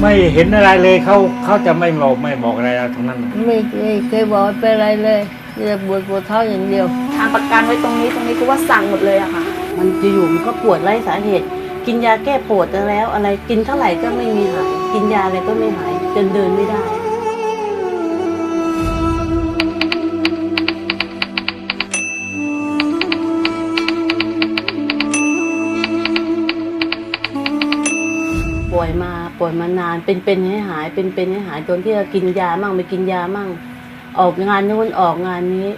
ไม่เห็นอะไรเลยเขาเขาจะไม่บอกไม่บอกอะไรทั้งนั้นน่ะไม่เคยเคยบอกว่าเป็นอะไรเลยมีแต่ปวดปวดท้องอย่างเดียวทางประกันไว้ตรงนี้ตรงนี้คือว่าสั่งหมดเลยอะค่ะ มันอยู่ๆมันก็ปวดไร้สาเหตุ กินยาแก้ปวดแล้ว อะไรกินเท่าไหร่ก็ไม่มีหาย กินยาอะไรก็ไม่หายจนเดินไม่ได้ ป่วยมานาน เป็นเป็นให้หายเป็นเป็นให้หายจนที่จะกินยามั่งไม่กินยามั่ง ออกงานนู้นออกงานนี้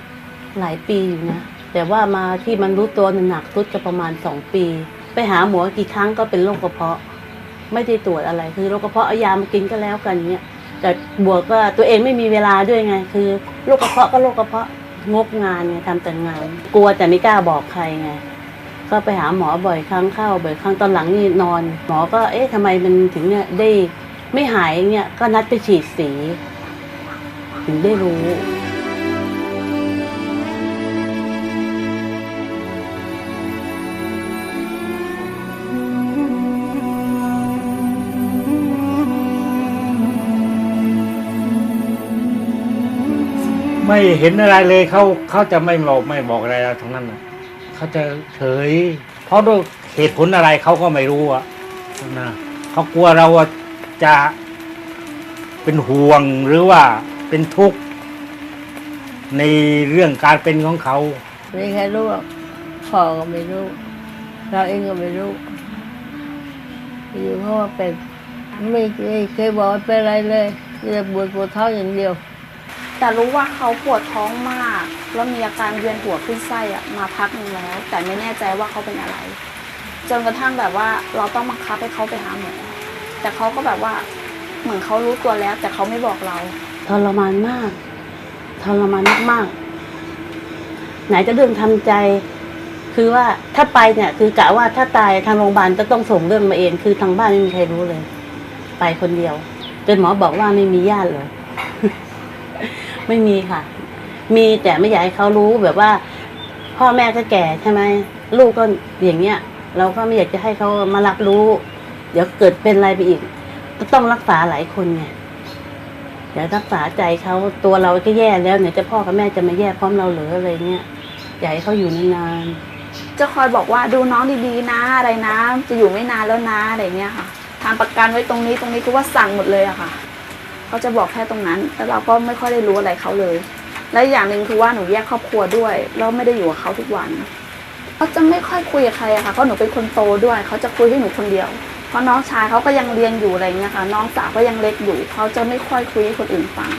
หลายปีอยู่นะแต่ว่ามาที่มันรู้ตัวหนักทุดก็ประมาณสองปี ไปหาหมอกี่ครั้งก็เป็นโรคกระเพาะ ไม่ได้ตรวจอะไรคือโรคกระเพาะเอายามากินก็แล้วกันเนี้ยแต่บวกก็ตัวเองไม่มีเวลาด้วยไง คือโรคกระเพาะก็โรคกระเพาะงกงานไงทำแต่งาน กลัวแต่ไม่กล้าบอกใครไง ก็ไปหาหมอบ่อยครั้งเข้าบ่อยครั้งตอนหลังนี่นอน หมอก็เอ๊ะทำไมมันถึงเนี่ยได้ไม่หายเนี่ยก็นัดไปฉีดสี ถึงได้รู้ไม่เห็นอะไรเลยเขาเขาจะไม่บอกไม่บอกอะไรทั้งนั้นนะ เขาจะเฉย เพราะด้วยเหตุผลอะไรเขาก็ไม่รู้อะนะเขากลัวเราจะเป็นห่วงหรือว่าเป็นทุกข์ในเรื่องการเป็นของเขาไม่ใครรู้หรอกพ่อก็ไม่รู้ เราเองก็ไม่รู้อยู่เพราะว่าเป็นไม่เคยบอกว่าเป็นอะไรเลยมีแต่ปวดปวดท้องอย่างเดียว แต่รู้ว่าเขาปวดท้องมาก แล้วมีอาการเวียนหัวขึ้นไส้อะมาพักหนึงแล้ว แต่ไม่แน่ใจว่าเขาเป็นอะไร จนกระทั่งแบบว่าเราต้องบังคับให้เขาไปหาหมอแต่เขาก็แบบว่าเหมือนเขารู้ตัวแล้ว แต่เขาไม่บอกเราทรมานมากทรมานมากๆไหนจะเรื่องทำใจ คือว่าถ้าไปเนี่ยคือกะว่าถ้าตายทางโรงพยาบาลจะต้องส่งเรื่องมาเอง คือทางบ้านไม่มีใครรู้เลย ไปคนเดียวจนหมอบอกว่าไม่มีญาติเลย ไม่มีค่ะ มีแต่ไม่อยากให้เขารู้แบบว่า พ่อแม่ก็แก่ใช่ไหมลูกก็อย่างเงี้ย เราก็ไม่อยากจะให้เขามารับรู้ เดี๋ยวเกิดเป็นอะไรไปอีก ก็ต้องรักษาหลายคนไงเดี๋ยวรักษาใจเขาตัวเราก็แย่แล้วเนี่ยจะพ่อกับแม่จะมาแย่พร้อมเราเหรืออะไรเงี้ยอยากให้เขาอยู่นานจะคอยบอกว่าดูน้องดีๆนะอะไรนะ จะอยู่ไม่นานแล้วนะอะไรเงี้ยค่ะทางประกันไว้ตรงนี้ตรงนี้คือว่าสั่งหมดเลยอะค่ะ เขาจะบอกแค่ตรงนั้น แล้วเราก็ไม่ค่อยได้รู้อะไรเขาเลย และอย่างหนึ่งคือว่าหนูแยกครอบครัวด้วย แล้วไม่ได้อยู่กับเขาทุกวันเขาจะไม่ค่อยคุยกับใครอะค่ะเพราะหนูเป็นคนโตด้วย เขาจะคุยให้หนูคนเดียว เพราะน้องชายเขาก็ยังเรียนอยู่อะไรเงี้ยค่ะ น้องสาวก็ยังเล็กอยู่ เขาจะไม่ค่อยคุยให้คนอื่นฟัง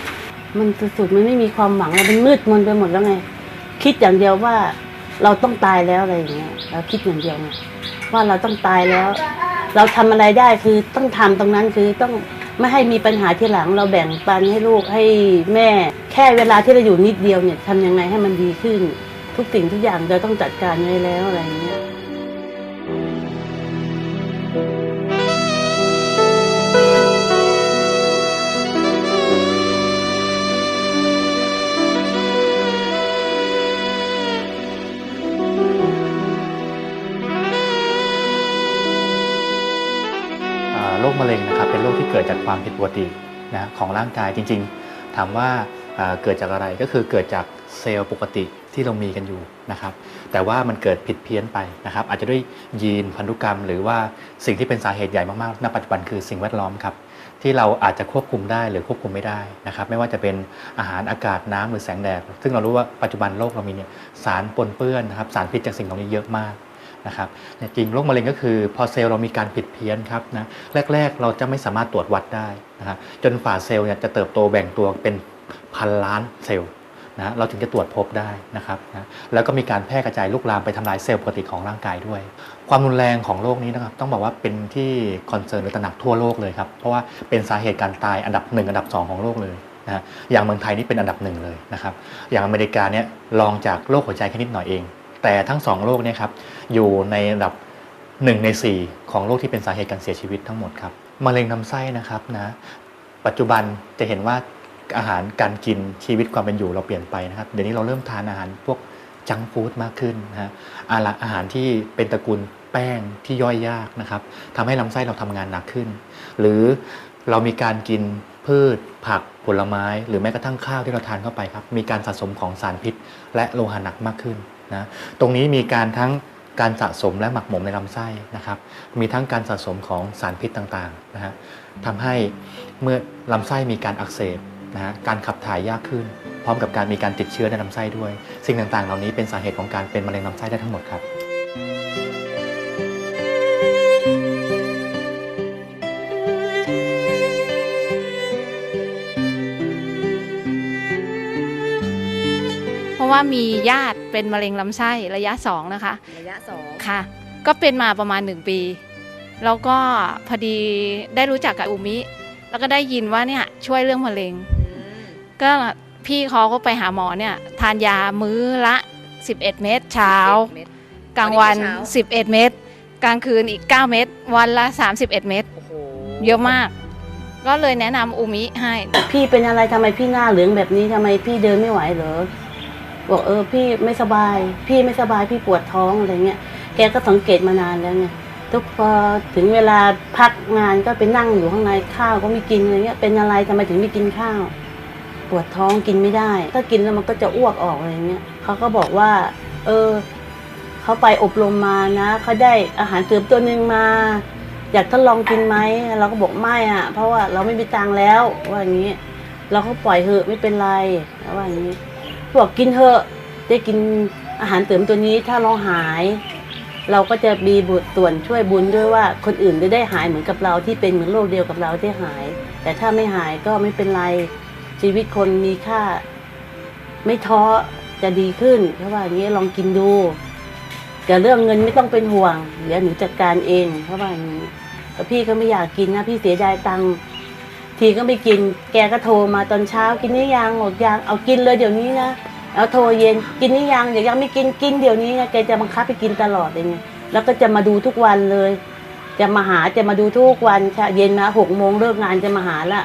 มันสุดๆมันไม่มีความหวังแล้วมันมืดมนไปหมดแล้วไง คิดอย่างเดียวว่าเราต้องตายแล้วอะไรอย่างเงี้ย เราคิดอย่างเดียวไงว่าเราต้องตายแล้ว เราทำอะไรได้คือต้องทำตรงนั้นคือต้อง ไม่ให้มีปัญหาทีหลังเราแบ่งปันให้ลูกให้แม่ แค่เวลาที่เราอยู่นิดเดียวเนี่ยทำยังไงให้มันดีขึ้น ทุกสิ่งทุกอย่างเราต้องจัดการไว้แล้วอะไรอย่างเงี้ย ความผิดปกตินะของร่างกายจริง ๆ ถามว่าอ่าเกิดจากอะไรก็คือเกิดจากเซลล์ปกติที่เรามีกันอยู่นะครับ แต่ว่ามันเกิดผิดเพี้ยนไปนะครับ อาจจะด้วยยีนพันธุกรรม หรือว่าสิ่งที่เป็นสาเหตุใหญ่มากๆ ณ ปัจจุบันคือสิ่งแวดล้อมครับ ที่เราอาจจะควบคุมได้หรือควบคุมไม่ได้นะครับ ไม่ว่าจะเป็นอาหารอากาศน้ำหรือแสงแดด ซึ่งเรารู้ว่าปัจจุบันโลกเรามีเนี่ยสารปนเปื้อนนะครับ สารพิษจากสิ่งเหล่านี้เยอะมาก นะครับจริงโรคมะเร็งก็คือพอเซลล์เรามีการผิดเพี้ยนครับนะแรก ๆ เราจะไม่สามารถตรวจวัดได้นะครับจนฝ่าเซลล์เนี่ยจะเติบโตแบ่งตัวเป็นพันล้านเซลล์นะเราถึงจะตรวจพบได้นะครับนะแล้วก็มีการแพร่กระจายลุกลามไปทำลายเซลล์ปกติของร่างกายด้วย ความรุนแรงของโรคนี้นะครับต้องบอกว่าเป็นที่คอนเซิร์นหรือตระหนักทั่วโลกเลยครับเพราะว่าเป็นสาเหตุการตายอันดับหนึ่งอันดับสองของโลกเลยนะฮะอย่างเมืองไทยนี่เป็นอันดับหนึ่งเลยนะครับอย่างอเมริกาเนี่ยรองจากโรคหัวใจแค่นิดหน่อยเอง แต่ทั้งสองโรคเนี่ยครับอยู่ในระดับ 1 ใน 4 ของโรคที่เป็นสาเหตุการเสียชีวิตทั้งหมดครับมะเร็งลำไส้นะครับนะปัจจุบันจะเห็นว่าอาหารการกินชีวิตความเป็นอยู่เราเปลี่ยนไปนะครับเดี๋ยวนี้เราเริ่มทานอาหารพวกจังฟู้ดมากขึ้นนะฮะอาหารที่เป็นตระกูลแป้งที่ย่อยยากนะครับทำให้ลำไส้เราทำงานหนักขึ้น หรือเรามีการกินพืช ผักผลไม้ หรือแม้กระทั่งข้าวที่เราทานเข้าไปครับมีการสะสมของสารพิษ และโลหะหนักมากขึ้น นะตรงนี้มีการทั้งการสะสมและหมักหมมในลำไส้นะครับ มีทั้งการสะสมของสารพิษต่างๆนะฮะทำให้เมื่อลำไส้มีการอักเสบนะฮะการขับถ่ายยากขึ้น พร้อมกับการมีการติดเชื้อในลำไส้ด้วย สิ่งต่างๆ เหล่านี้เป็นสาเหตุของการเป็นมะเร็งลำไส้ได้ทั้งหมดครับ ว่ามีญาติเป็นมะเร็งลำไส้ระยะสองนะคะ ระยะสองค่ะ ก็เป็นมาประมาณหนึ่งปี แล้วก็พอดีได้รู้จักกับอุมิ แล้วก็ได้ยินว่าเนี่ยช่วยเรื่องมะเร็ง ก็พี่เขาก็ไปหาหมอเนี่ย ทานยามื้อละ 11 เม็ดเช้า กลางวัน 11 เม็ดกลางคืนอีก 9 เม็ดวันละ 31 เม็ดโอ้โหเยอะมาก ก็เลยแนะนำอุมิให้ พี่เป็นอะไรทำไมพี่หน้าเหลืองแบบนี้ทำไมพี่เดินไม่ไหวเหรอ บอกเออพี่ไม่สบาย พี่ไม่สบายพี่ปวดท้องอะไรเงี้ยแกก็สังเกตมานานแล้วไงทุกพอถึงเวลาพักงานก็ไปนั่งอยู่ข้างในข้าวก็ไม่กินอะไรเงี้ยเป็นอะไรทำไมถึงไม่กินข้าว ปวดท้องกินไม่ได้ ถ้ากินแล้วมันก็จะอ้วกออกอะไรเงี้ยเขาก็บอกว่า เออเขาไปอบรมมานะเขาได้อาหารเสริมตัวหนึ่งมา อยากทดลองกินไหมเราก็บอกไม่อะ เพราะว่าเราไม่มีตังค์แล้วว่าอย่างนี้ เราก็ปล่อยเถอะไม่เป็นไรว่าอย่างนี้ บอกกินเถอะได้กินอาหารเสริมตัวนี้ถ้าเราหาย เราก็จะมีบุญส่วนช่วยบุญด้วยว่าคนอื่นจะได้หายเหมือนกับเราที่เป็นเหมือนโรคเดียวกับเราที่หาย แต่ถ้าไม่หายก็ไม่เป็นไรชีวิตคนมีค่า ไม่ท้อจะดีขึ้นเพราะว่าอย่างนี้ลองกินดู แต่เรื่องเงินไม่ต้องเป็นห่วง เดี๋ยวหนูจัดการเองเพราะว่าอย่างนี้แต่พี่ก็ไม่อยากกินนะพี่เสียดายตังค์ ทีก็ไม่กิน แกก็โทรมาตอนเช้ากินนี่ยังบอกยังเอากินเลยเดี๋ยวนี้นะเอาโทรเย็นกินนี่ยังเดี๋ยวยังไม่กินกินเดี๋ยวนี้นะแกจะบังคับไปกินตลอดเลยไงแล้วก็จะมาดูทุกวันเลย จะมาหาจะมาดูทุกวันเช้าเย็นมาหกโมงเลิกงานจะมาหาละ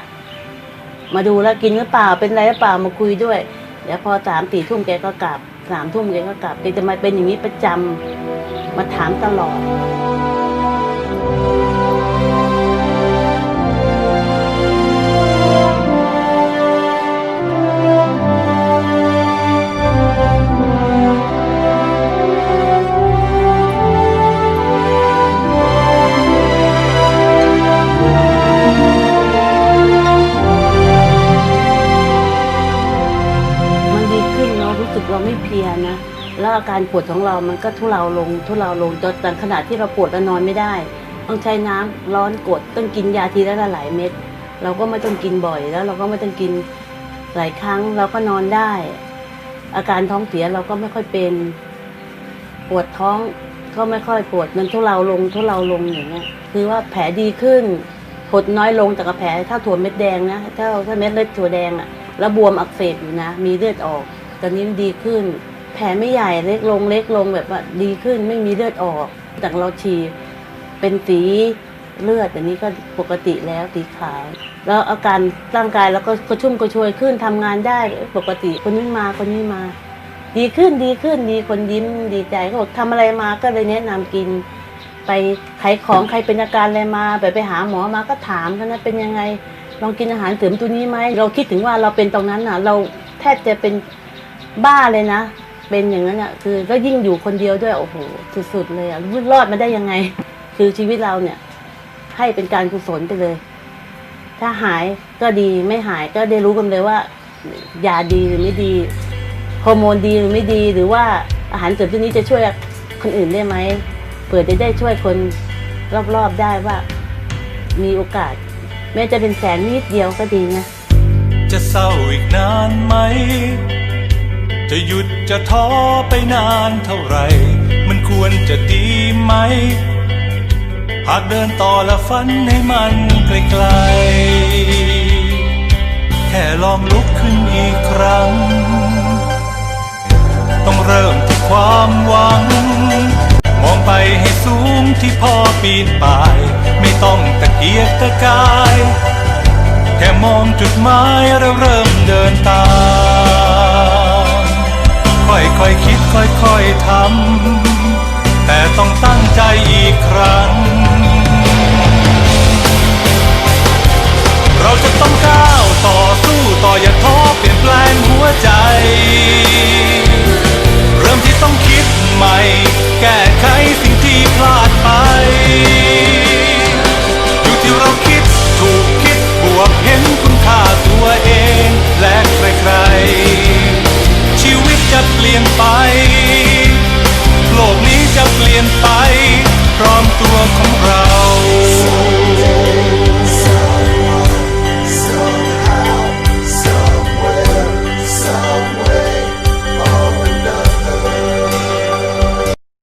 มาดูแล้วกินหรือเปล่าเป็นไรหรือเปล่ามาคุยด้วยเดี๋ยวพอสามสี่ทุ่มแกก็กลับสามทุ่มแกก็กลับแกจะมาเป็นอย่างนี้ประจำมาถามตลอด ปวดของเรามันก็ทุเลาลง ทุเลาลงจนขนาดที่เราปวดแล้วนอนไม่ได้ ต้องใช้น้ำร้อนกดต้องกินยาทีละหลายเม็ด เราก็ไม่ต้องกินบ่อยแล้ว เราก็ไม่ต้องกินหลายครั้งเราก็นอนได้ อาการท้องเสียเราก็ไม่ค่อยเป็น ปวดท้องก็ไม่ค่อยปวดมันทุเลาลงทุเลาลงอย่างเงี้ยคือว่าแผลดีขึ้นหดน้อยลงจากแผลเท่าถั่วเม็ดแดงนะเท่าถ้าเม็ดเลือดถั่วแดงอะแล้วบวมอักเสบอยู่นะ มีเลือดออก ตอนนี้ดีขึ้น แผลไม่ใหญ่เล็กลงเล็กลงแบบว่าดีขึ้นไม่มีเลือดออกจากเราฉีดเป็นสีเลือดอันนี้ก็ปกติแล้วสีขาว แล้วอาการร่างกายเราก็กระชุ่มกระชวยขึ้นทำงานได้ปกติคนนี้มาคนนี้มา ดีขึ้นดีขึ้นดีคนยิ้มดีใจเขาบอกทำอะไรมาก็เลยแนะนำกิน ไปขายของใครเป็นอาการอะไรมาไปไปหาหมอมาก็ถามกันนะเป็นยังไงลองกินอาหารเสริมตัวนี้ไหมเราคิดถึงว่าเราเป็นตรงนั้นน่ะ เราแทบจะเป็นบ้าเลยนะ เป็นอย่างนั้นอะคือก็ยิ่งอยู่คนเดียวด้วยโอ้โหสุดๆเลยอะรอดมาได้ยังไง คือชีวิตเราเนี่ย ให้เป็นการกุศลไปเลย ถ้าหายก็ดีไม่หายก็ได้รู้กันเลยว่ายาดีหรือไม่ดีฮอร์โมนดีหรือไม่ดี หรือว่าอาหารเสริมตัวนี้จะช่วยคนอื่นได้ไหมเผื่อจะได้ช่วยคนรอบๆได้ว่า มีโอกาส แม้จะเป็นแสนนิดเดียวก็ดีนะจะเศร้าอีกนานไหม จะหยุดจะท้อไปนานเท่าไร มันควรจะดีไหม หากเดินต่อและฝันให้มันไกลๆ แค่ลองลุกขึ้นอีกครั้ง ต้องเริ่มที่ความหวัง มองไปให้สูงที่พอปีนป่าย ไม่ต้องตะเกียกตะกาย แค่มองจุดหมายแล้วเริ่มเดินตาม ค่อยคิดค่อยๆทำแต่ต้องตั้งใจอีกครั้ง